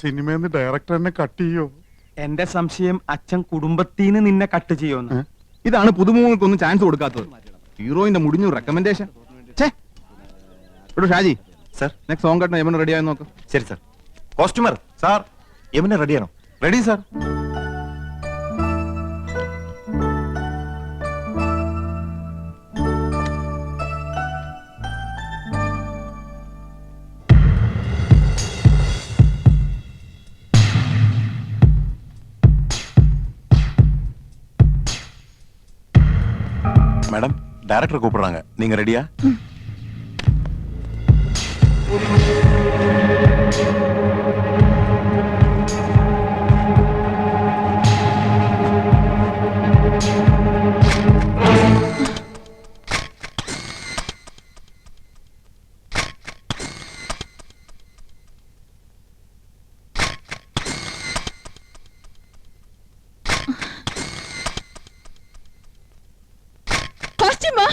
സിനിമന്ന് director എന്നെ cut ചെയ്യോ? എന്റെ സംശയം അച്ഛൻ കുടുംബത്തിന് നിന്നെ കട്ട് ചെയ്യുമെന്ന് ഇതാണ് പുതുമുഖങ്ങൾക്കൊന്നും ചാൻസ് കൊടുക്കാത്തത്. ഹീറോയിന്റെ മുടിഞ്ഞു recommendation Shaji. Sir. Next song കട്ടണം എവന് റെഡി ആയി നോക്ക്. ശരി സർ. കോസ്റ്റ്യൂമർ സാർ യമുന റെഡിയാണോ റെഡി സാർ டைரக்டர் கூப்பிடுறாங்க. நீங்க ரெடியா காஸ்டியூமா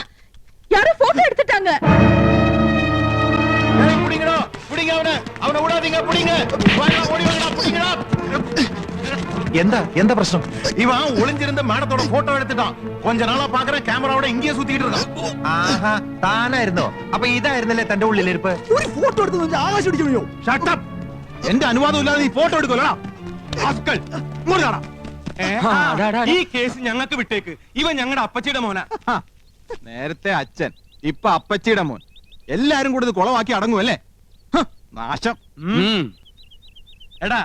யாரோ போட்டோ எடுத்துட்டாங்க புடிங்கடா புடிங்க அவனை அவனை விடாதீங்க புடிங்க வாங்க ஓடி வாங்கடா புடிங்கடா எந்த எந்த பிரச்சனை இவன் ஒளிஞ்சிருந்த மேடத்தோட போட்டோ எடுத்துட்டான் கொஞ்ச நாளா பாக்குறேன் கேமராவோட இங்கேயே சுத்திட்டு இருக்கான் ആഹാ താനായിരുന്നോ അപ്പൊ ഇതായിരുന്നല്ലേ തന്റെ ഉള്ളിലിരിപ്പ് ഒരു ഫോട്ടോ എടുത്ത് നോക്കി ആകാശം അടിച്ചു Shut up! എന്റെ അനുവാദം ഇല്ലാതെ നീ ഫോട്ടോ എടുക്കലടാ ഈ കേസ് ഞങ്ങൾക്ക് വിട്ടേക്ക് ഇവൻ ഞങ്ങളുടെ അപ്പച്ചിയുടെ മോനാ നേരത്തെ അച്ഛൻ ഇപ്പൊ അപ്പച്ചിയുടെ മോൻ. എല്ലാരും കൂടി ഇത് കുളമാക്കി അടങ്ങുമല്ലേ ഹ്, നാശം. ഉം. എടാ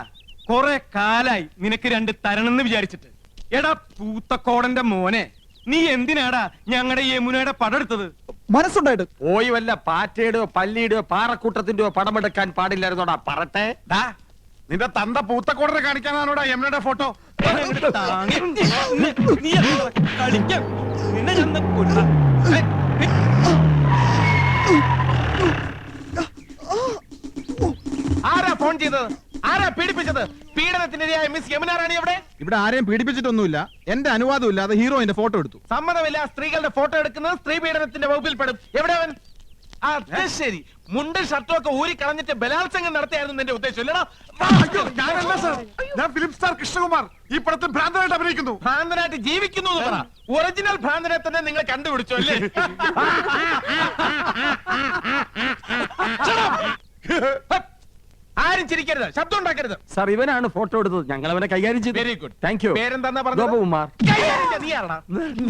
കൊറേ കാലായി നിനക്ക് രണ്ട് തരണെന്ന് വിചാരിച്ചിട്ട്. എടാ പൂത്തക്കോടന്റെ മോനെ നീ എന്തിനാടാ ഞങ്ങളുടെ യമുനയുടെ പടെടുത്തത് മനസ്സുണ്ടായിട്ട്. പോയി വല്ല പാറ്റയുടെയോ പല്ലിയുടെയോ പാറക്കൂട്ടത്തിന്റെയോ പടമെടുക്കാൻ പാടില്ലായിരുന്നോടാ പറട്ടെ? ഡാ, നിന്റെ തന്ത പൂത്തക്കോടനെ കാണിക്കാനാണോടാ യമുനയുടെ ഫോട്ടോ. നീ- കളിക്കാൻ? നിന്നെ ഒന്ന് കൊല്ലാം. ആരാ ഫോൺ ചെയ്തത്? ആരാ പീഡിപ്പിച്ചത്? പീഡനത്തിനിരയായ മിസ് യമുന റാണി എവിടെ? ഇവിടെ ആരെയും പീഡിപ്പിച്ചിട്ടൊന്നുമില്ല. എന്റെ അനുവാദം ഇല്ലാതെ ഹീറോയിന്റെ ഫോട്ടോ എടുത്തു. സമ്മതമില്ല. സ്ത്രീകളുടെ ഫോട്ടോ എടുക്കുന്നത് സ്ത്രീ പീഡനത്തിന്റെ വകുപ്പിൽ പെടും എവിടെ അവൻ? അത് ശരി. മുണ്ടും ഷർട്ടും ഒക്കെ ഊരി കളഞ്ഞിട്ട് ബലാത്സംഗം നടത്തിയായിരുന്നു നിന്റെ ഉദ്ദേശം ഇല്ലടാ. ഞാനല്ല സാർ. ഞാൻ ഫിലിം സ്റ്റാർ കൃഷ്ണകുമാർ. ഈ പടത്തിൽ ഭ്രാന്തനായിട്ട് അഭിനയിക്കുന്നു. ഭ്രാന്തനായിട്ട് ജീവിക്കുന്നു എന്ന് പറ. ഒറിജിനൽ ഭ്രാന്തനെ തന്നെ നിങ്ങൾ കണ്ടുപിടിച്ചു അല്ലേ? ആരും ചിരിക്കരുത് ശബ്ദം ഉണ്ടാക്കരുത്. സാർ ഇവനാണ് ഫോട്ടോ എടുത്തത്. ഞങ്ങൾ അവനെ കൈകാര്യം ചെയ്തു. വെരി ഗുഡ് താങ്ക് യു പേരെന്താ പറഞ്ഞത്? ഗോപകുമാർ. നീ ആരടാ?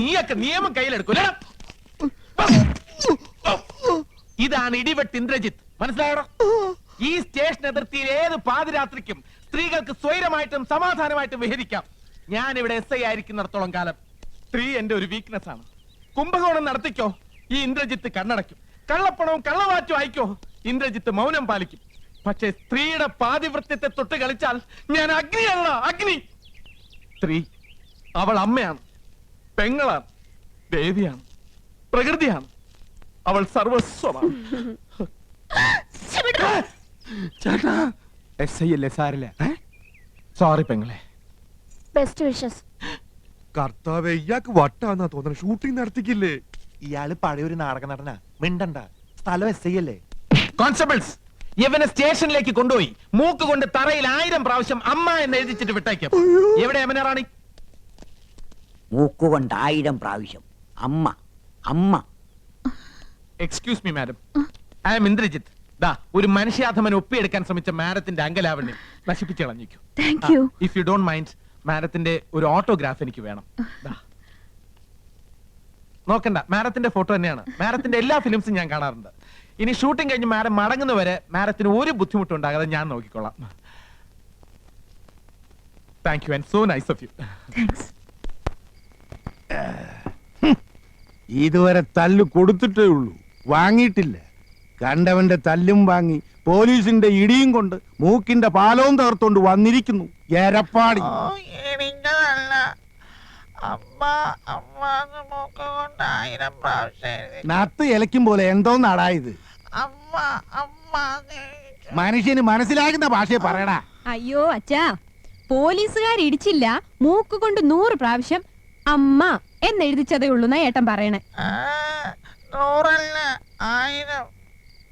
നീയൊക്കെ നിയമം കയ്യിലെടുക്കൂല ഇതാണ് ഇടിവെട്ട് ഇന്ദ്രജിത്ത്. മനസ്സിലായോ ഈ സ്റ്റേഷൻ അതിർത്തിയിൽ ഏത് പാതിരാത്രിക്കും സ്ത്രീകൾക്ക് സ്വൈരമായിട്ടും സമാധാനമായിട്ടും വിഹരിക്കാം. ഞാൻ ഇവിടെ എസ് ഐ ആയിരിക്കുന്നിടത്തോളം കാലം. സ്ത്രീ എന്റെ ഒരു വീക്ക്നെസ് ആണ്. കുംഭകോണം നടത്തിക്കോ ഈ ഇന്ദ്രജിത്ത് കണ്ണടയ്ക്കും. കള്ളപ്പണവും കള്ളവാറ്റും അയക്കോ ഇന്ദ്രജിത്ത് മൗനം പാലിക്കും. പക്ഷെ സ്ത്രീയുടെ പാതിവൃത്യത്തെ തൊട്ട് കളിച്ചാൽ ഞാൻ അഗ്നിയല്ല അഗ്നി. സ്ത്രീ അവൾ അമ്മയാണ്. പെങ്ങളാണ്. ദേവിയാണ്. പ്രകൃതിയാണ്. അവൾ സർവസ്വമാണ്. സോറി പെങ്ങളെ. ബെസ്റ്റ് വിഷസ് കർത്താവ് ഇയാൾക്ക് വട്ടാന്നാ തോന്നുന്നത് ഷൂട്ടിംഗ് നടത്തിക്കില്ലേ? ഇയാൾ പഴയൊരു നാടക നടനാ. മിണ്ടണ്ട. സ്ഥലം എസ് ഐ അല്ലേ? കോൺസ്റ്റബിൾസ് ഇവനെ സ്റ്റേഷനിലേക്ക് കൊണ്ടുപോയി. മൂക്ക് കൊണ്ട് തറയിൽ ആയിരം പ്രാവശ്യം അമ്മ എന്ന് എഴുതിച്ചിട്ട് വിട്ടേക്കും. എവിടെ എമന റാണി? മൂക്കുകൊണ്ട് ആയിരം പ്രാവശ്യം. അമ്മ അമ്മ. Excuse me madam I am Indrajith ദാ ഒരു മനുഷ്യാധമൻ ഒപ്പിയെടുക്കാൻ ശ്രമിച്ച മാഡത്തിന്റെ അങ്കലാവണ്യം നശിപ്പിച്ചു കളഞ്ഞിരിക്കും. ഇഫ് യു ഡോണ്ട് മൈൻഡ് മാഡത്തിന്റെ ഒരു ഓട്ടോഗ്രാഫ് എനിക്ക് വേണം. ദാ. നോക്കണ്ട മാഡത്തിന്റെ ഫോട്ടോ തന്നെയാണ്. മാഡത്തിന്റെ എല്ലാ ഫിലിംസും ഞാൻ കാണാറുണ്ട്. ഇനി ഷൂട്ടിംഗ് കഴിഞ്ഞ് മാഡം മടങ്ങുന്നവരെ മാഡത്തിന് ഒരു ബുദ്ധിമുട്ടും ഉണ്ടാകാതെ ഞാൻ നോക്കിക്കോളാം. Thank you and so nice of you. ഇതുവരെ തല്ലു കൊടുത്തിട്ടേ ഉള്ളൂ. വാങ്ങിയിട്ടില്ല. കണ്ടവന്റെ തല്ലും വാങ്ങി പോലീസിന്റെ ഇടിയും കൊണ്ട് മൂക്കിന്റെ പാലവും തകർത്തോണ്ട് വന്നിരിക്കുന്നു. എരപ്പാടി. നത്ത് ഇലക്കും പോലെ എന്തോന്നാടാ ഇത്? മനുഷ്യന് മനസ്സിലാകുന്ന ഭാഷയെ പറയടാ. അയ്യോ അച്ഛാ. പോലീസുകാർ ഇടിച്ചില്ല. മൂക്ക് കൊണ്ട് നൂറ് പ്രാവശ്യം അമ്മ എന്നെഴുതിച്ചതേ ഉള്ളൂ എന്നാ ഏട്ടൻ പറയണേ.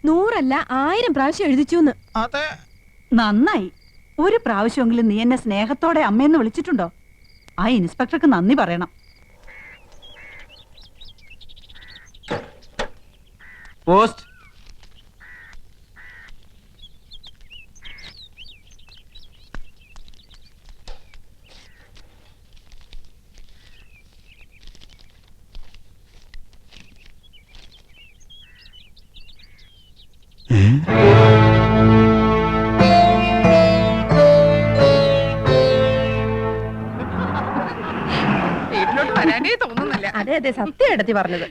നൂറല്ല ആയിരം. പ്രാവശ്യം എഴുതിച്ചു നന്നായി. ഒരു പ്രാവശ്യമെങ്കിലും നീ എന്നെ സ്നേഹത്തോടെ അമ്മയെന്ന് വിളിച്ചിട്ടുണ്ടോ? ആ ഇൻസ്പെക്ടർക്ക് നന്ദി പറയണം. പോസ്റ്റ്. സത്യം എടുത്തി പറഞ്ഞത്.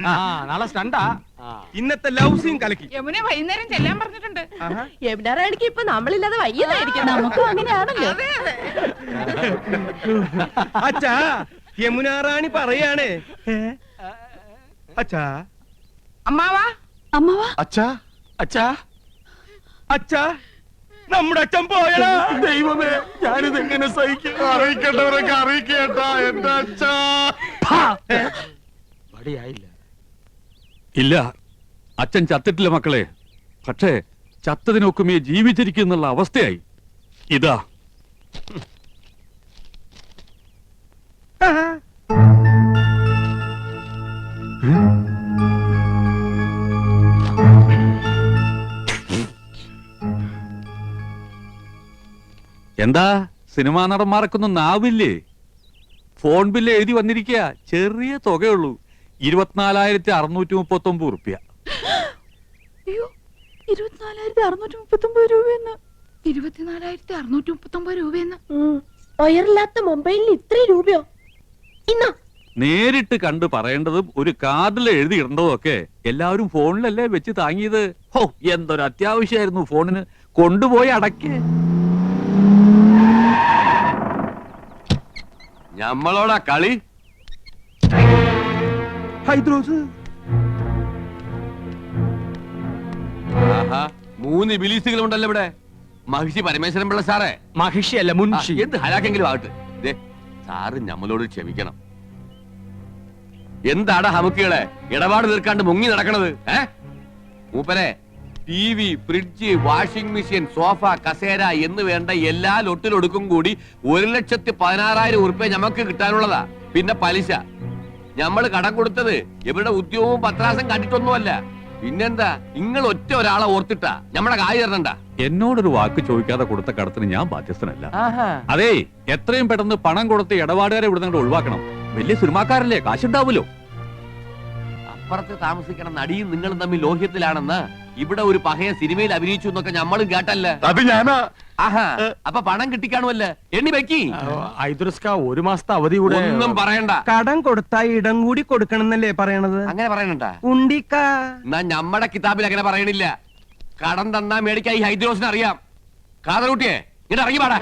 നാളെ സ്റ്റണ്ടാ. ഇന്നത്തെ ലവ് സീൻ കലക്കി. യമുന വൈകുന്നേരം ചെല്ലാൻ പറഞ്ഞിട്ടുണ്ട്. യമുനാറാണിക്ക് ഇപ്പൊ നമ്മളില്ലാതെ വയ്യതായിരിക്കും നമുക്കും അങ്ങനെയാണല്ലോ. അച്ഛാ യമുനാറാണി പറയാണ്. അച്ഛാ. അമ്മാവാ. അമ്മാവാ? അച്ഛാ. അച്ഛാ. അച്ഛാ. നമ്മുടെ അച്ഛൻ പോയടാ. ദൈവമേ ഞാനിത് എങ്ങനെ സഹിക്കും? അറിയിക്കേണ്ടവരൊക്കെ അറിയിക്കേട്ടാ എന്റെ അച്ഛാ. മടിയായില്ല. ഇല്ല. അച്ഛൻ ചത്തിട്ടില്ല മക്കളെ. പക്ഷേ ചത്തതിനൊക്കുമേ ജീവിച്ചിരിക്കുന്നുള്ള അവസ്ഥയായി. ഇതാ. എന്താ? സിനിമാ നടന്മാർക്കൊന്നും നാവില്ലേ? ഫോൺ ബില്ല് എഴുതി വന്നിരിക്കുക ചെറിയ തുകയുള്ളൂ. ഇരുപത്തിനാലായിരത്തി അറുന്നൂറ്റി മുപ്പത്തി ഒമ്പത് റുപ്യ അയ്യോ ഇരുപത്തിനാലായിരത്തി അറുന്നൂറ്റി മുപ്പത്തി ഒമ്പത് രൂപയെന്ന്. ഇരുപത്തിനാലായിരത്തി അറുന്നൂറ്റി മുപ്പത്തി ഒമ്പത് രൂപയെന്ന് വയറില്ലാത്ത മൊബൈലിന് ഇത്രയും രൂപയോ? ഇന്നാ. നേരിട്ട് കണ്ട് പറയേണ്ടതും ഒരു കാർഡിൽ എഴുതി ഇടേണ്ടതും ഒക്കെ എല്ലാവരും ഫോണിലല്ലേ വെച്ച് താങ്ങിയത്? ഹോ എന്തൊരു അത്യാവശ്യമായിരുന്നു ഫോണിന്. കൊണ്ടുപോയി അടക്കേ ഞമ്മളോടാ കളി. ഹൈദ്രോസ്. ആഹാ മൂന്ന് ബിലീസുകൾ ഉണ്ടല്ലോ ഇവിടെ. മഹിഷി പരമേശ്വരൻ പിള്ള സാറേ. മഹിഷി അല്ല മുൻഷി. എന്ത് ഹലാക്കെങ്കിലും ആകട്ടെ. ദേ സാറ് ഞമ്മളോട് ക്ഷമിക്കണം. എന്താടാ ഹമുക്കുകളെ? ഇടപാട് തീർക്കാണ്ട് മുങ്ങി നടക്കണത് ഏ? മൂപ്പരെ T V fridge washing machine sofa കസേര എന്ന് വേണ്ട എല്ലാ ലൊട്ടിലൊടുക്കും കൂടി ഒരു ലക്ഷത്തി പതിനാറായിരം ഉറുപ്പ്യ ഞമ്മക്ക് കിട്ടാനുള്ളതാ. പിന്നെ പലിശ. നമ്മൾ കടം കൊടുത്തത് ഇവരുടെ ഉദ്യോഗവും പത്രാസം കണ്ടിട്ടൊന്നുമല്ല. പിന്നെന്താ? നിങ്ങൾ ഒറ്റ ഒരാളെ ഓർത്തിട്ടാ. ഞമ്മടെ കായ് തരണ്ട. എന്നോടൊരു വാക്ക് ചോദിക്കാതെ കൊടുത്ത കടത്തിന് ഞാൻ ബാധ്യസ്ഥനല്ല. അതേ എത്രയും പെട്ടെന്ന് പണം കൊടുത്ത് ഇടപാടുകാരെ ഇവിടെ നിങ്ങൾ ഒഴിവാക്കണം. വലിയ സിനിമാക്കാരല്ലേ കാശുണ്ടാവുമല്ലോ. അപ്പുറത്ത് താമസിക്കണം നടിയും നിങ്ങളും തമ്മിൽ ലോഹ്യത്തിലാണെന്ന് ഇവിടെ ഒരു പഹയ സിനിമയിൽ അഭിനയിച്ചു എന്നൊക്കെ ഞമ്മളും കേട്ടല്ല? അത് ഞാനാ. ആഹാ അപ്പൊ പണം കിട്ടിക്കാണുമല്ലേ എണ്ണി വെക്കി. ഐദുർസ്ക ഒരു മാസത്തെ അവധി കൂടെ. ഒന്നും പറയണ്ട. കടം കൊടുത്താ ഇടം കൂടി കൊടുക്കണം എന്നല്ലേ പറയണത്? അങ്ങനെ പറയണ്ട ഉണ്ടിക്ക. എന്നാ നമ്മടെ കിതാബിൽ അങ്ങനെ പറയണില്ല. കടം തന്നാ മേടിക്കാൻ ഈ ഹൈദ്രോസിന് അറിയാം. കാതറൂട്ടിയെ ഇങ്ങോട്ട് ഇറങ്ങി പാടാ.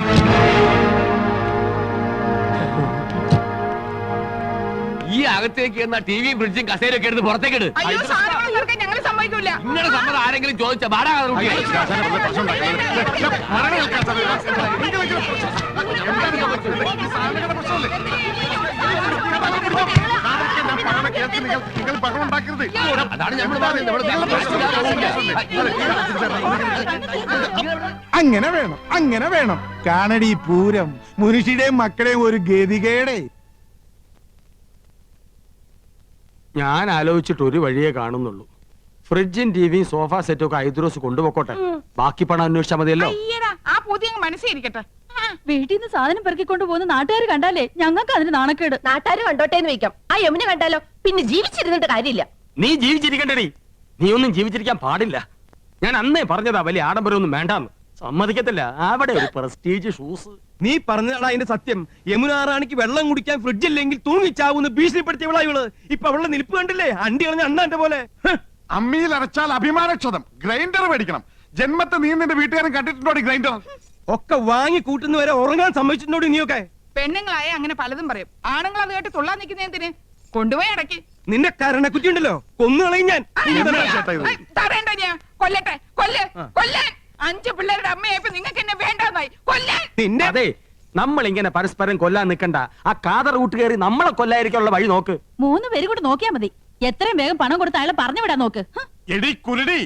ഈ അകത്തേക്ക് എന്നാ വി ഫ്രിഡ്ജും കസേരയൊക്കെ എടുത്ത് പുറത്തേക്ക് ഇട്. സമ്മതിക്കൂല നിങ്ങളുടെ സമ്മതം ആരെങ്കിലും ചോദിച്ച. നിങ്ങൾ ബഹളം ഉണ്ടാക്കരുത് അതാണ്? അങ്ങനെ വേണം അങ്ങനെ വേണം കാണടി പൂരം മുനുഷിയുടെയും മക്കളെയും ഒരു ഗതികേടെ ഞാൻ ആലോചിച്ചിട്ട് ഒരു വഴിയേ കാണുന്നുള്ളൂ ഫ്രിഡ്ജും ടിവിയും സോഫ സെറ്റും ഒക്കെ ഐദ്രോസ് കൊണ്ടുപോക്കോട്ടെ. ബാക്കി പണം അന്വേഷിച്ചാൽ മതിയല്ലോ. അയ്യടാ ആ പുതിയ മനസ്സിരിക്കട്ടെ വീട്ടിൽ നിന്ന് സാധനം പെറുക്കിക്കൊണ്ട് പോകുന്ന നാട്ടുകാർ കണ്ടാലേ ഞങ്ങൾക്ക് അതിന് നാണക്കേട്. നാട്ടുകാർ കണ്ടോട്ടെ എന്ന് വെക്കാം ആ യമുന കണ്ടാലോ? പിന്നെ ജീവിച്ചിരുന്നിട്ട് കാര്യമില്ല. നീ ജീവിച്ചിരിക്കണ്ടടി. നീ ഒന്നും ജീവിച്ചിരിക്കാൻ പാടില്ല. ഞാൻ അന്നേ പറഞ്ഞതാ വലിയ ആഡംബരമൊന്നും വേണ്ടാന്ന്. സമ്മതിക്കത്തില്ല. അവിടെ ഒരു പ്രസ്റ്റീജ് ഷൂസ് നീ പറഞ്ഞതാടാ അതിന്റെ സത്യം. യമുനാറാണിക്ക് വെള്ളം കുടിക്കാൻ ഫ്രിഡ്ജില്ലെങ്കിൽ തൂങ്ങിച്ചാവുന്ന ഭീഷണിപ്പെടുത്തിയവളാ ഇവൾ. ഇപ്പൊ അവളുടെ നിൽപ്പ് കണ്ടില്ലേ? അണ്ടി കളഞ്ഞ അണ്ണാന്റെ പോലെ. ഹ്. അമ്മിയിൽ അരച്ചാൽ അഭിമാനക്ഷതം. ഗ്രൈൻഡർ മേടിക്കണം. ജന്മത്തെ നീ നിന്റെ വീട്ടുകാരൻ കണ്ടിട്ടുണ്ടോ ഗ്രൈൻഡർ ഒക്കെ വാങ്ങി കൂട്ടുന്നവരെ ഉറങ്ങാൻ സമ്മതിച്ചിട്ടുണ്ടോ നീയൊക്കെ? പെണ്ണുങ്ങളായ അങ്ങനെ പലതും പറയും. ആണുങ്ങൾ അത് കേട്ട് തുള്ളാൻ നിൽക്കുന്ന എന്തിന്? കൊണ്ടുപോയി അടക്കി. നിന്റെ കരണക്കുറ്റി ഉണ്ടല്ലോ കൊന്നുകളയും ഞാൻ. ഞാൻ. കൊല്ലട്ടെ കൊല്ല് കൊല്ലാൻ അഞ്ചു പിള്ളേരുടെ അമ്മയായപ്പോ നിങ്ങൾക്ക് എന്നെ വേണ്ടെന്നായി. കൊല്ലാൻ നിന്റെ അതെ നമ്മൾ ഇങ്ങനെ പരസ്പരം കൊല്ലാൻ നിൽക്കണ്ട. ആ കാതർ റൂട്ട് കയറി നമ്മളെ കൊല്ലായിരിക്കാനുള്ള വഴി നോക്ക്. മൂന്ന് പേര് കൂടെ നോക്കിയാ മതി. എത്രയും വേഗം പണം കൊടുത്ത് അയാളെ പറഞ്ഞു വിടാൻ നോക്ക്. എടി കുരുടി.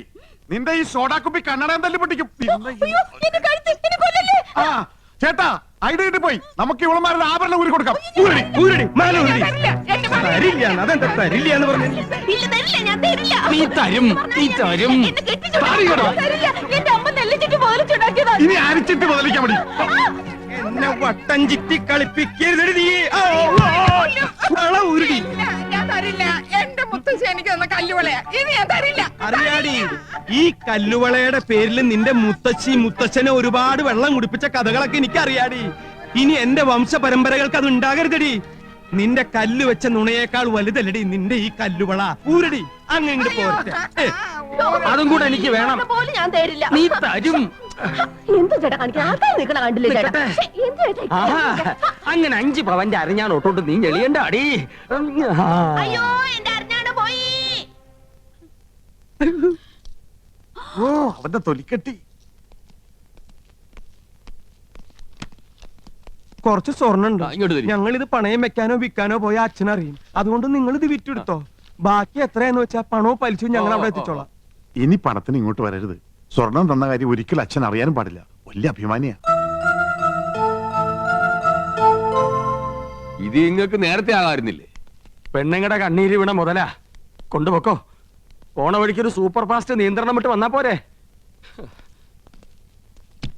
നിന്റെ ഈ സോഡാക്കുപ്പി കണ്ണടയം തല്ലി പൊട്ടിക്കും? ആ ചേട്ടാ കിട്ടി പോയി. നമുക്ക് ഇവളുമാരുടെ ആഭരണം ഊരി കൊടുക്കാം. ഊരടി മാല ഊരടി തരില്ല അതെന്താ തരില്ല എന്ന് പറഞ്ഞു. നീ തരും, നീ തരും. എന്നെ ഇനി അരിച്ചിട്ട് മതി. വട്ടം ചിറ്റി കളിപ്പിക്കരുതടി നീ. ഊരടി ഞാൻ തരില്ല. എന്റെ മുത്തശ്ശി എനിക്ക് തന്ന കല്ലുവളയാ. ഇനി ഞാൻ തരില്ല. അറിയാടി. ഈ കല്ലുവളയുടെ പേരിൽ നിന്റെ മുത്തശ്ശി മുത്തച്ഛനെ ഒരുപാട് വെള്ളം കുടിപ്പിച്ച കഥകളൊക്കെ എനിക്ക് അറിയാടി ഇനി എന്റെ വംശ പരമ്പരകൾക്ക് അത് ഉണ്ടാകരുതടി. നിന്റെ കല്ല് വെച്ച നുണയേക്കാൾ വലുതല്ലടി നിന്റെ ഈ കല്ലുവള. ഊരടി. അങ്ങനെ പോരട്ടെ. അതും കൂടെ എനിക്ക് വേണം. പോലും ഞാൻ തരില്ല. നീ തരും. എന്ത് ചേട്ടാ കാണിക്കാൻ ആൾക്കാർ നിൽക്കണ കണ്ടില്ലേ ചേട്ടാ? നിൽക്കട്ടെ. എന്ത് ചേട്ടാ അങ്ങനെ അഞ്ച് പവന്റെ അരഞ്ഞാൻ ഒട്ടോട്ട് നീ ഞെളിയണ്ട അടി. അയ്യോ എന്റെ പോയി. ഓ അവന്റെ തൊലിക്കെട്ടി. കുറച്ച് സ്വർണുണ്ട് ഞങ്ങൾ ഇത് പണയം വെക്കാനോ വിൽക്കാനോ പോയ അച്ഛനറിയും. അതുകൊണ്ട് നിങ്ങൾ ഇത് വിറ്റെടുത്തോ. ബാക്കി എത്രയാന്ന് വെച്ചാ പണവും പലിശയും ഞങ്ങൾ അവിടെ എത്തിച്ചോളാം. ഇനി പണത്തിന് ഇങ്ങോട്ട് വരരുത്. സ്വർണം തന്ന കാര്യം ഒരിക്കലും അച്ഛൻ അറിയാനും പാടില്ല. വലിയ അഭിമാനിയാ. ഇത് നിങ്ങൾക്ക് നേരത്തെ ആകാറുന്നില്ലേ? പെണ്ണുങ്ങളുടെ കണ്ണീര് വീണ മുതലാ. കൊണ്ടുപോക്കോ. പോണ വഴിക്കൊരു സൂപ്പർ ഫാസ്റ്റ് നിയന്ത്രണം വിട്ട് വന്നാ പോരെ.